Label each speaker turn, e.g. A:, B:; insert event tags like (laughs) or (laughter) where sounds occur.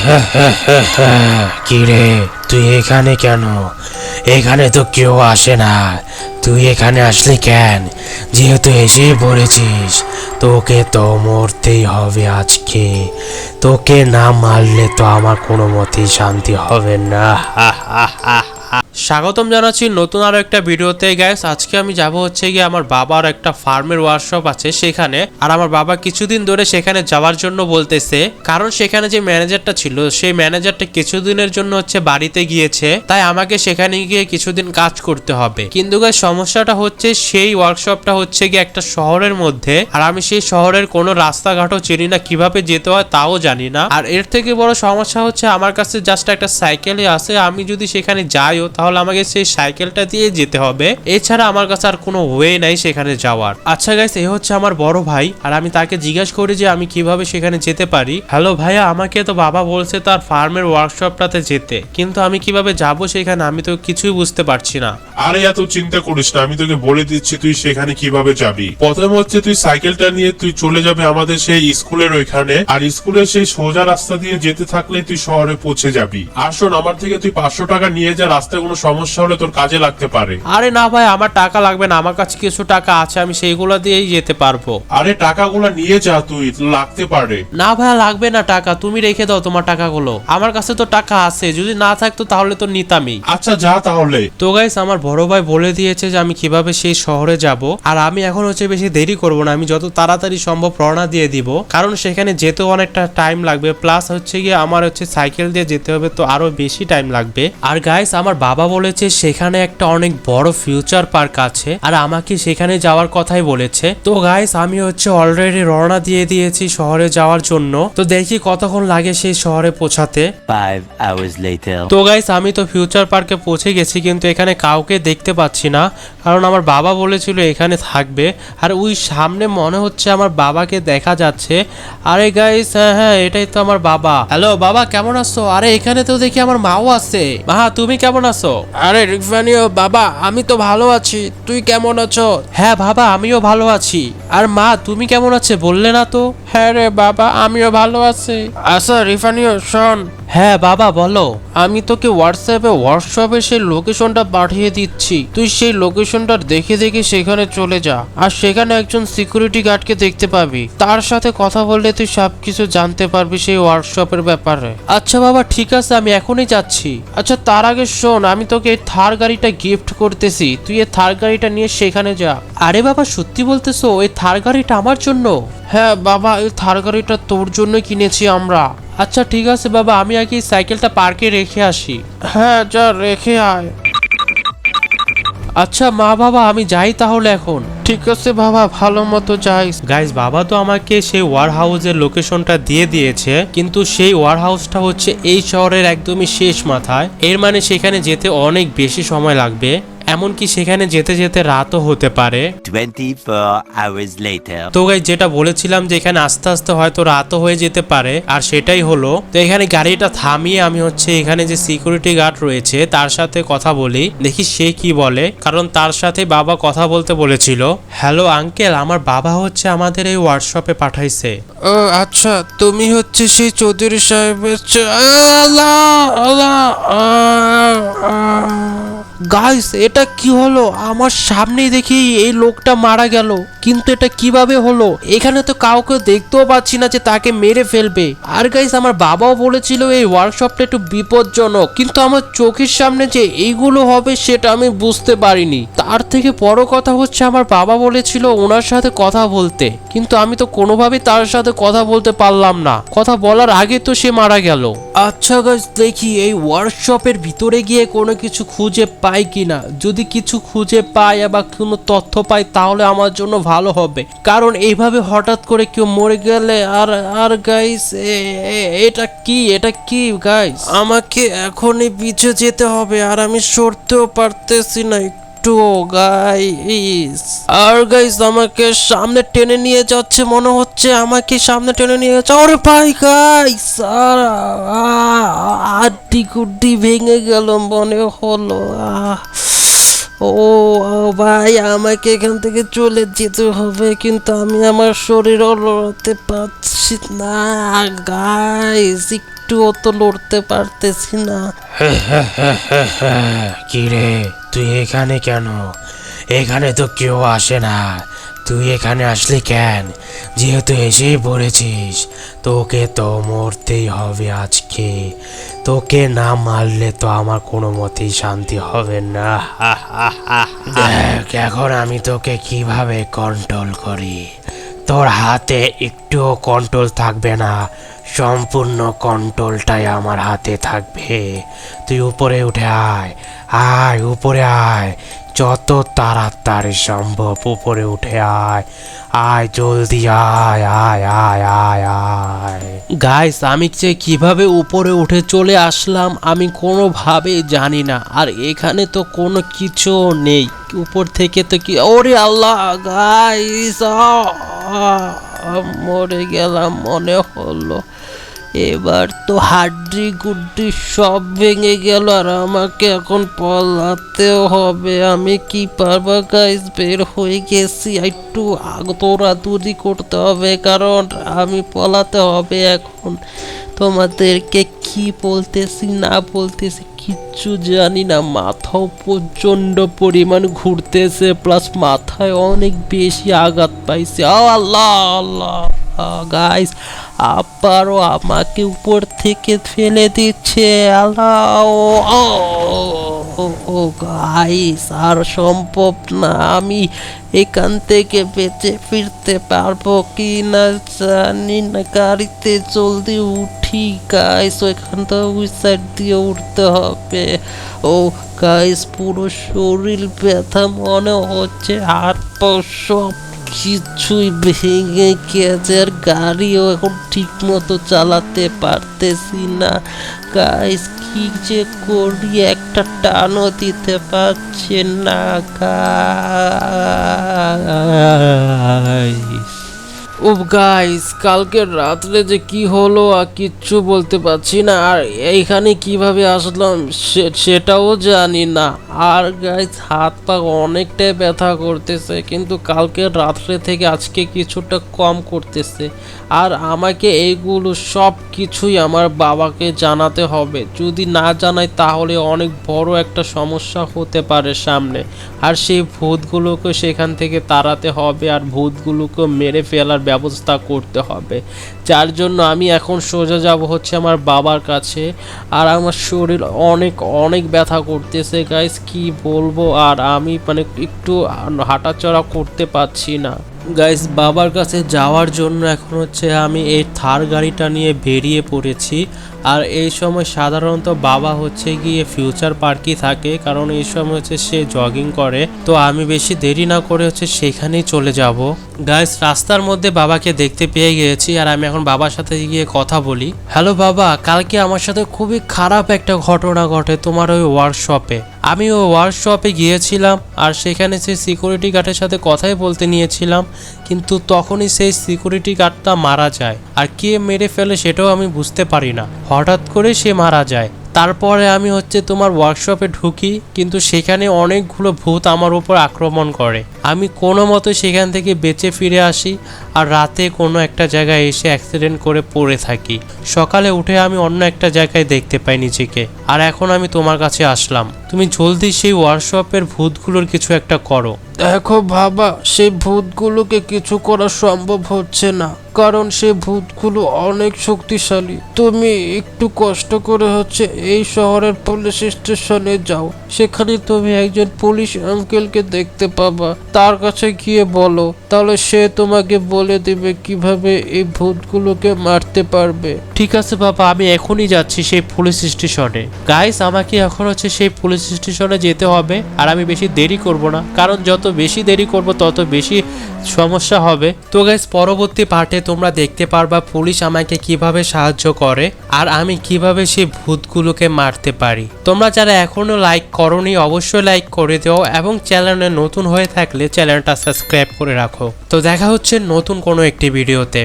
A: (laughs) কিরে, তুই এখানে কেন? এখানে তো কেউ আসে না। তুই এখানে আসলি কেন? যেহেতু এসে পড়েছিস, তোকে তো মরতেই হবে আজকে। তোকে না মারলে তো আমার কোনো মতেই শান্তি হবে না। (laughs) স্বাগতম জানাচ্ছি নতুন আরও একটা ভিডিওতে গ্যাস আজকে আমি যাব হচ্ছে গিয়ে আমার বাবার একটা ফার্মের ওয়ার্কশপ আছে সেখানে। আর আমার বাবা কিছুদিন ধরে সেখানে যাওয়ার জন্য বলতেছে, কারণ সেখানে যে ম্যানেজারটা ছিল, সেই ম্যানেজারটা কিছুদিনের জন্য হচ্ছে বাড়িতে গিয়েছে। তাই আমাকে সেখানে গিয়ে কিছুদিন কাজ করতে হবে। কিন্তু গাইস সমস্যাটা হচ্ছে সেই ওয়ার্কশপটা হচ্ছে গিয়ে একটা শহরের মধ্যে। আর আমি সেই শহরের কোনো রাস্তাঘাটও চিনি না, কীভাবে যেতে হয় তাও জানি না। আর এর থেকে বড় সমস্যা হচ্ছে, আমার কাছে জাস্ট একটা সাইকেলই আছে। আমি যদি সেখানে যাইও, তাহলে আমাকে সেই সাইকেলটা দিয়ে যেতে হবে। এছাড়া আমার কাছে আর কোনো ওয়ে নাই সেখানে যাওয়ার। আচ্ছা গাইস এ হচ্ছে আমার বড় ভাই, আর আমি তাকে জিজ্ঞাসা করি যে আমি কীভাবে সেখানে যেতে পারি। হ্যালো ভাইয়া, আমাকে তো বাবা বলছে তার ফার্মের ওয়ার্কশপটাতে যেতে। কিন্তু আমি কীভাবে যাব সেখানে আমি তো কিছুই বুঝতে পারছি না।
B: আরে এত চিন্তা করিস না, আমি তোকে বলে দিচ্ছি তুই সেখানে কীভাবে যাবি। প্রথম হচ্ছে তুই সাইকেলটা নিয়ে তুই চলে যাবে আমাদের সেই স্কুলের ওইখানে, আর স্কুলের সেই সোজা রাস্তা দিয়ে যেতে থাকলে তুই শহরে পৌঁছে যাবি। আর শোন, আমার থেকে তুই পাঁচশো টাকা নিয়ে যা, রাস্তায় কোনো সমস্যা হলে তোর কাজে লাগতে পারে।
A: আরে না ভাই আমার টাকা লাগবে না আমার কাছে কিছু টাকা আছে আমি সেইগুলো দিয়েই যেতে পারব।
B: আরে টাকাগুলো নিয়ে যা তুই লাগতে পারে।
A: না ভাইয়া লাগবে না টাকা তুমি রেখে দাও তোমার টাকাগুলো। আমার কাছে তো টাকা আছে যদি না থাকতো তাহলে তো নিতামই।
B: আচ্ছা যা তাহলে।
A: তো গাইস আমার বড় ভাই বলে দিয়েছে যে আমি কীভাবে সেই শহরে যাব আর আমি এখন হচ্ছে বেশি দেরি করব না আমি যত তাড়াতাড়ি সম্ভব রওনা দিয়ে দিব কারণ সেখানে যেতেও অনেকটা টাইম লাগবে প্লাস হচ্ছে গিয়ে আমার হচ্ছে সাইকেল দিয়ে যেতে হবে তো আরও বেশি টাইম লাগবে। আর গাইস আমার বাবা বলেছে সেখানে একটা অনেক বড় ফিউচার পার্ক আছে আর আমাকে সেখানে যাওয়ার কথাই বলেছে। তো গাইস আমি হচ্ছে অলরেডি রওনা দিয়ে দিয়েছি শহরে যাওয়ার জন্য। তো দেখি কতক্ষণ লাগে সেই শহরে পৌঁছাতে. তো গাইস আমি তো ফিউচার পার্কে পৌঁছে গেছি কিন্তু এখানে কাউকে দেখতে পাচ্ছি না। কারণ আমার বাবা বলেছিল এখানে থাকবে। আর ওই সামনে মনে হচ্ছে আমার বাবাকে দেখা যাচ্ছে। আরে গাইস হ্যাঁ হ্যাঁ এটাই তো আমার বাবা। হ্যালো বাবা কেমন আছো? আরে এখানে তো দেখি আমার মাও আছে। মা তুমি কেমন আছো? আরে রিফানিও বাবা আমি তো ভালো আছি। তুই কেমন আছো? হ্যাঁ বাবা আমিও ভালো আছি। আর মা তুমি কেমন আছে বললে না তো? হ্যাঁ রে বাবা আমিও ভালো আছি। আচ্ছা রিফানিও শোন। হ্যাঁ বাবা, বলো। আমি তোকে হোয়াটসঅ্যাপে হোয়াটসঅ্যাপে সেই লোকেশনটা পাঠিয়ে দিচ্ছি। তুই সেই লোকেশনটা দেখে দেখে সেখানে চলে যা। আর সেখানে একজন সিকিউরিটি গার্ডকে দেখতে পাবি। তার সাথে কথা বললে তুই সব কিছু জানতে পারবি সেই হোয়াটসঅ্যাপের ব্যাপারে। আচ্ছা বাবা, ঠিক আছে, আমি এখনই যাচ্ছি। আচ্ছা তার আগে শোন, আমি তোকে এই থার গাড়িটা গিফট করতেছি। তুই এই থার গাড়িটা নিয়ে সেখানে যা। আরে, বাবা, সত্যি বলতেছো, এই থার গাড়িটা আমার জন্য? হ্যাঁ বাবা, এই থার গাড়িটা তোর জন্য কিনেছি আমরা। আচ্ছা ঠিক আছে বাবা আমি আগে সাইকেলটা পার্কে রেখে আসি। হ্যাঁ যা রেখে আয়। আচ্ছা মা বাবা আমি যাই তাহলে এখন। ঠিক আছে বাবা ভালো মতো যাই। গাইস বাবা তো আমাকে সেই ওয়ার হাউসের লোকেশনটা দিয়ে দিয়েছে কিন্তু সেই ওয়ার হাউসটা হচ্ছে এই শহরের একদমই শেষ মাথায়। এর মানে সেখানে যেতে অনেক বেশি সময় লাগবে। এমনকি সেখানে যেতে যেতে রাতও হতে পারে।
C: 24 hours later.
A: তো গাই যেটা বলেছিলাম যে এখানে আস্তে আস্তে হয়তো রাতও হয়ে যেতে পারে আর সেটাই হলো তো এখানে গাড়িটা থামিয়ে আমি হচ্ছে এখানে যে সিকিউরিটি গার্ড রয়েছে তার সাথে কথা বলি দেখি সে কি বলে। কারণ তার সাথে বাবা কথা বলতে বলেছিল হ্যালো আঙ্কেল আমার বাবা হচ্ছে আমাদের এই ওয়ার্কশপে পাঠাইছে।
D: ও আচ্ছা তুমি হচ্ছে সেই চৌধুরী সাহেবের গাইস এটা কি হলো? আমার সামনেই দেখি এই লোকটা মারা গেল। কিন্তু এটা কীভাবে হলো? এখানে তো কাউকে দেখতেও পাচ্ছি না যে তাকে মেরে ফেলবে। আর গাইস আমার বাবাও বলেছিল এই ওয়ার্কশপটা একটু বিপজ্জনক। কিন্তু আমার চোখের সামনে যে এইগুলো হবে সেটা আমি বুঝতে পারিনি। তার থেকে বড় কথা হচ্ছে, আমার বাবা বলেছিল ওনার সাথে কথা বলতে। কিন্তু আমি তো কোনোভাবে তার সাথে কথা বলতে পারলাম না। কথা বলার আগে তো সে মারা গেল। আচ্ছা গাইস দেখি এই ওয়ার্কশপের ভিতরে গিয়ে কোনো কিছু খুঁজে পাই কিনা? যদি কিছু খুঁজে পাই বা কোনো তথ্য পাই, তাহলে আমার জন্য ভালো হবে। কারণ এইভাবে হঠাৎ করে কেউ মরে গেলে, আর আর গাইস এটা কি? এটা কি গাইস আমাকে এখনই পিছে যেতে হবে, আর আমি সরতেও পারতেছি না। একটু গাইস আর গাইস আমাকে সামনে টেনে নিয়ে যাচ্ছে, মনে হচ্ছে আমাকে সামনে টেনে নিয়ে যাচ্ছে। আরে ভাই গাইস আর আড্ডি গুড্ডি ভেঙে গেল, মনে হলো। আহ, ও ভাই, আমাকে এখান থেকে চলে যেতে হবে, কিন্তু আমি আমার শরীর লড়াতে পারছি না গাইস
A: একটুও তো লড়তে পারতেছি না। (laughs)
D: কি রে, তুই এখানে কেন? এখানে তো কেউ আসে না। তুই এখানে আসলি কেন? যেহেতু এসেই পড়েছিস, তোকে তো মরতেই হবে আজকে। তোকে না মারলে তো আমার কোনো মতেই শান্তি হবে না। (laughs) এখন আমি তোকে কীভাবে কন্ট্রোল করি? তোর হাতে একটুও কন্ট্রোল থাকবে না। সম্পূর্ণ কন্ট্রোলটাই আমার হাতে থাকবে। তুই উপরে উঠে আয় আয়, উপরে আয়। যত তাড়াতাড়ি সম্ভব উপরে উঠে আয় আয়, জলদি আয় আয় আয় আয় আয়।
A: গাইস আমি যে কীভাবে উপরে উঠে চলে আসলাম, আমি কোনোভাবে জানি না, আর এখানে তো কোনো কিছু নেই। উপর থেকে তো কি ওরে আল্লাহ গাইস মরে গেলাম, মনে হলো। এবার তো হাড্ডি গুড্ডি সব ভেঙে গেল আর আমাকে এখন পলাতেও হবে। আমি কি পারব গাইস বের হয়ে গেছি। একটু দৌড়াদৌড়ি করতে হবে, কারণ আমি পলাতে হবে এখন। তোমাদেরকে কি বলতেছি, না বলতেছি কিচ্ছু জানি না। মাথাও প্রচণ্ড পরিমাণ ঘুরতেছে প্লাস মাথায় অনেক বেশি আঘাত পাইছে। আল্লাহ আল্লাহ গাইস আবারও আমাকে উপর থেকে ফেলে দিচ্ছে। আল্লাহ, ও গাইস আর সম্ভব না, আমি এখান থেকে বেঁচে ফিরতে পারব কি না জানি না। গাড়িতে জলদি উঠি গাইস ওইখান থেকে ওই সাইড দিয়ে উঠতে হবে। ও গাইস পুরো শরীর ব্যথা মনে হচ্ছে হাত পা সব কিছুই ভেঙে গেছে, আর গাড়িও এখন ঠিক মতো চালাতে পারতেছি না। গাইস কি যে করি, একটা টানও দিতে পারছে না গাইস ও গাইস কালকে রাত্রে যে কি হলো আর কিচ্ছু বলতে পারছি না, আর এইখানে কীভাবে আসলাম সেটাও জানি না। আর গাইস হাত পা অনেকটাই ব্যথা করতেছে, কিন্তু কালকে রাত্রে থেকে আজকে কিছুটা কম করতেছে। আর আমাকে এইগুলো সব কিছুই আমার বাবাকে জানাতে হবে। যদি না জানাই, তাহলে অনেক বড় একটা সমস্যা হতে পারে সামনে। আর সেই ভূতগুলোকে সেখান থেকে তাড়াতে হবে, আর ভূতগুলোকে মেরে ফেলার ব্যবস্থা করতে হবে। যার জন্য আমি এখন সোজা যাব হচ্ছে আমার বাবার কাছে। আর আমার শরীর অনেক অনেক ব্যথা করতেছে গাইস কি বলব? আর আমি মানে একটু হাঁটাচড়া করতে পারছি না। গাইস বাবার কাছে যাওয়ার জন্য এখন হচ্ছে আমি এই থার গাড়িটা নিয়ে বেরিয়ে পড়েছি। আর এই সময় সাধারণত বাবা হচ্ছে গিয়ে ফিউচার পার্কই থাকে, কারণ এই সময় হচ্ছে সে জগিং করে। তো আমি বেশি দেরি না করে হচ্ছে সেখানেই চলে যাব। গাইস রাস্তার মধ্যে বাবাকে দেখতে পেয়ে গিয়েছি, আর আমি এখন বাবার সাথে গিয়ে কথা বলি। হ্যালো বাবা, কালকে আমার সাথে খুবই খারাপ একটা ঘটনা ঘটে তোমার ওই ওয়ার্কশপে আমি ও ওয়ার্কশপে গিয়েছিলাম আর সেখানে সেই সিকিউরিটি গার্ডের সাথে কথাই বলতে নিয়েছিলাম, কিন্তু তখনই সেই সিকিউরিটি গার্ডটা মারা যায়। আর কে মেরে ফেলে সেটাও আমি বুঝতে পারি না। হঠাৎ করে সে মারা যায়। তারপরে আমি হচ্ছে তোমার ওয়ার্কশপে ঢুকি, কিন্তু সেখানে অনেকগুলো ভূত আমার উপর আক্রমণ করে। আমি কোনো মতো সেখান থেকে বেঁচে ফিরে আসি আর রাতে কোনো একটা জায়গায় এসে অ্যাক্সিডেন্ট করে পড়ে থাকি। সকালে উঠে আমি অন্য একটা জায়গায় দেখতে পাই নিজেকে। আর এখন আমি তোমার কাছে আসলাম। তুমি জলদি সেই ওয়ার্কশপের ভূতগুলোর কিছু একটা করো। দেখো বাবা, সেই ভূতগুলোকে কিছু করা সম্ভব হচ্ছে না। কারণ সেই ভূতগুলো অনেক শক্তিশালী। তুমি একটু কষ্ট করে হচ্ছে এই শহরের পুলিশ স্টেশনে যাও। সেখানে তুমি একজন পুলিশ আঙ্কেলকে দেখতে পাবা। তার কাছে গিয়ে বলো, তাহলে সে তোমাকে বলে দেবে কীভাবে এই ভূতগুলোকে মারতে পারবে। ঠিক আছে বাবা, আমি এখনই যাচ্ছি সেই পুলিশ স্টেশনে। গাইস আমাকে এখন হচ্ছে সেই পুলিশ স্টেশনে যেতে হবে, আর আমি বেশি দেরি করব না। কারণ যত বেশি দেরি করব, তত বেশি সমস্যা হবে। তো গাইজ পরবর্তী পার্টে তোমরা দেখতে পারবা পুলিশ আমাকে কীভাবে সাহায্য করে আর আমি কীভাবে সেই ভূতগুলোকে মারতে পারি। তোমরা যারা এখনও লাইক করনি, অবশ্যই লাইক করে দিও এবং চ্যানেলে নতুন হয়ে থাকলে চ্যানেলটা সাবস্ক্রাইব করে রাখো। তো দেখা হচ্ছে নতুন কোনো একটি ভিডিওতে